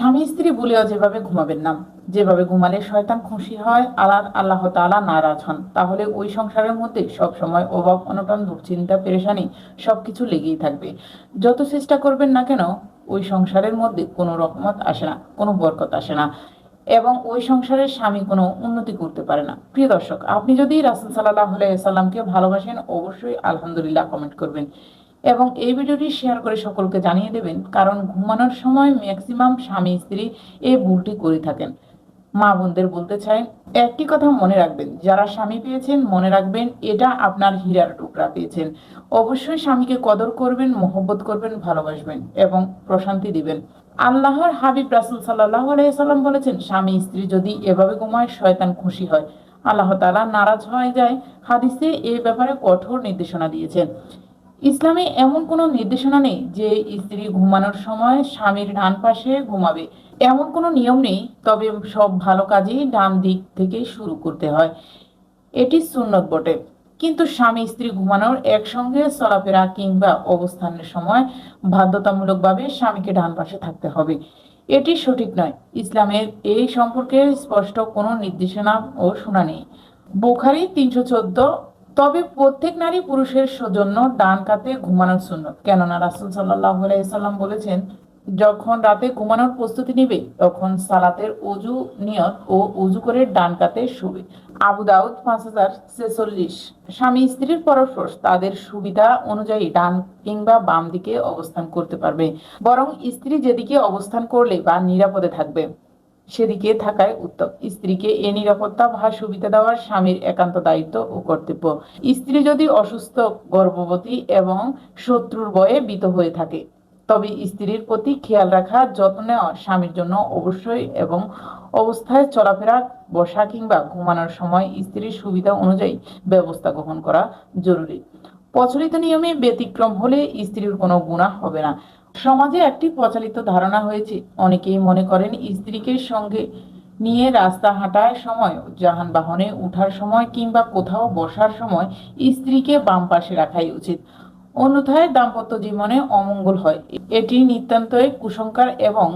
স্বামী স্ত্রী বলেও যেভাবে ঘুমাবেন না, যেভাবে ঘুমালে শয়তান খুশি হয় আল্লাহ আল্লাহ তাআলা নারাজ হন, তাহলে ওই সংসারের মধ্যে সব সময় অভাব, অনটন, দুশ্চিন্তা, পেরেশানি সবকিছু লেগেই থাকবে। যত চেষ্টা করবেন না কেন, ওই সংসারের মধ্যে কোনো রকমত আসে না, কোনো বরকত আসে না এবং ওই সংসারের স্বামী কোনো উন্নতি করতে পারে না। প্রিয় দর্শক, আপনি যদি রাসুল সাল্লাহ সাল্লামকে ভালোবাসেন, অবশ্যই আলহামদুলিল্লাহ কমেন্ট করবেন। এবং এই ভিডিওটি শেয়ার করে সকলকে জানিয়ে দেবেন, কারণ ঘুমানোর সময় ম্যাক্সিমাম স্বামী স্ত্রী এই ভুলটি করে থাকেন। মা বোনদের বলতে চাই, একটি কথা মনে রাখবেন, যারা স্বামী পেয়েছেন, মনে রাখবেন, এটা আপনার হীরার টুকরা পেয়েছেন। অবশ্যই স্বামীকে কদর করবেন, মহব্বত করবেন, ভালোবাসবেন এবং প্রশান্তি দিবেন। আল্লাহর হাবিব রাসুল সাল্লাহ আলাইসাল্লাম বলেছেন, স্বামী স্ত্রী যদি এভাবে ঘুমায়, শয়তান খুশি হয়। আল্লাহ তালা নারাজ হয়ে যায়। হাদিসে এই ব্যাপারে কঠোর নির্দেশনা দিয়েছেন। ইসলামে এমন কোনো নির্দেশনা নেই যে স্ত্রী ঘুমানোর সময় স্বামীর ডান পাশে ঘুমাবে। এমন কোনো নিয়ম নেই, তবে সব ভালো কাজই ডান দিক থেকে শুরু করতে হয়। এটি সুন্নত বটে। কিন্তু স্বামী স্ত্রী ঘুমানোর একসঙ্গে চলাফেরা কিংবা অবস্থানের সময় বাধ্যতামূলকভাবে স্বামীকে ডান পাশে থাকতে হবে। এটি সঠিক নয়। ইসলামের এই সম্পর্কে স্পষ্ট কোনো নির্দেশনা ও শোনা নেই। বোখারি তিনশো চোদ্দ তবে প্রত্যেক নারী পুরুষের জন্য ডান কাতে ঘুমানোর শূন্য কেননা রাসুল সাল্লাহ সাল্লাম বলেছেন, যখন রাতে ঘুমানোর প্রস্তুতি নিবে, তখন সালাতের অজু নিয়ত ও অজু করে ডান কাতে শুবে। আবু দাউদ পাঁচ হাজার ছেচল্লিশ। স্বামী স্ত্রীর পরস্পর তাদের সুবিধা অনুযায়ী ডান কিংবা বাম দিকে অবস্থান করতে পারবে। বরং স্ত্রী যেদিকে অবস্থান করলে বা নিরাপদে থাকবে। সেদিকে থাকায় উত্তম। স্ত্রীকে এ নিরাপত্তা বা সুবিধা দেওয়ার স্বামীর একান্ত দায়িত্ব ও কর্তব্য। স্ত্রী যদি অসুস্থ, গর্ভবতী এবং শত্রুর বয়ে বিত হয়ে থাকে, তবে স্ত্রীর প্রতি খেয়াল রাখা, যত্ন নেওয়া স্বামীর জন্য অবশ্যই এবং অবস্থায় চলাফেরা, বসা কিংবা ঘুমানোর সময় স্ত্রীর সুবিধা অনুযায়ী ব্যবস্থা গ্রহণ করা জরুরি। প্রচলিত নিয়মে ব্যতিক্রম হলে স্ত্রীর কোনো গুণা হবে না। সমাজে একটি প্রচলিত ধারণা হয়েছে। অনেকেই মনে করেন স্ত্রীকে সঙ্গে নিয়ে রাস্তা হাঁটার সময়, যানবাহনে ওঠার সময় কিংবা কোথাও বসার সময় স্ত্রীকে বাম পাশে রাখাই উচিত। অন্যথায় দাম্পত্য জীবনে অমঙ্গল হয়। এটি নিতান্তই কুসংকার এবং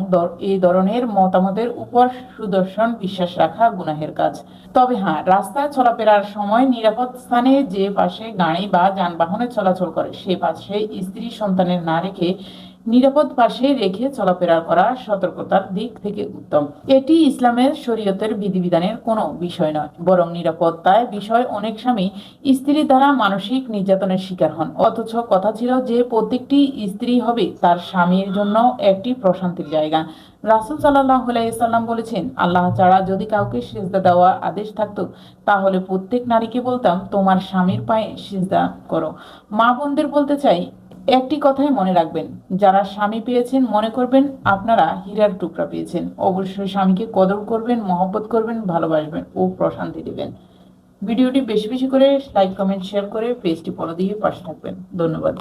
এই ধরনের মতামতের উপর সুদর্শন বিশ্বাস রাখা গুনাহের কাজ। তবে হ্যাঁ রাস্তায় চলাফেরার সময় নিরাপদ স্থানে যে পাশে গাড়ি বা যানবাহনে চলাচল করে, সে পাশে স্ত্রী সন্তানের না রেখে নিরাপদ পাশে রেখে চলাফেরা করা সতর্কতার দিক থেকে উত্তম। এটি ইসলামের শরীয়তের বিধিবিধানের কোনো বিষয় নয়, বরং নিরাপত্তায় বিষয় অনেক স্বামী স্ত্রী দ্বারা মানসিক নির্যাতনের শিকার হন। অথচ কথা ছিল যে প্রত্যেকটি স্ত্রী হবে তার স্বামীর জন্য একটি প্রশান্তির জায়গা। রাসুল সাল্লাহ সাল্লাম বলেছেন, আল্লাহ ছাড়া যদি কাউকে সেজদা দেওয়া আদেশ থাকতো, তাহলে প্রত্যেক নারীকে বলতাম, তোমার স্বামীর পায়ে সেজদা করো মা বোনদের বলতে চাই একটি কথাই মনে রাখবেন, যারা স্বামী পেয়েছেন মনে করবেন আপনারা হীরার টুকরা পেয়েছেন। অবশ্যই স্বামীকে কদর করবেন, মহব্বত করবেন, ভালোবাসবেন ও প্রশান্তি দেবেন। ভিডিওটি বেশি বেশি করে লাইক কমেন্ট শেয়ার করে পেজটি ফলো দিয়ে পাশে থাকবেন। ধন্যবাদ।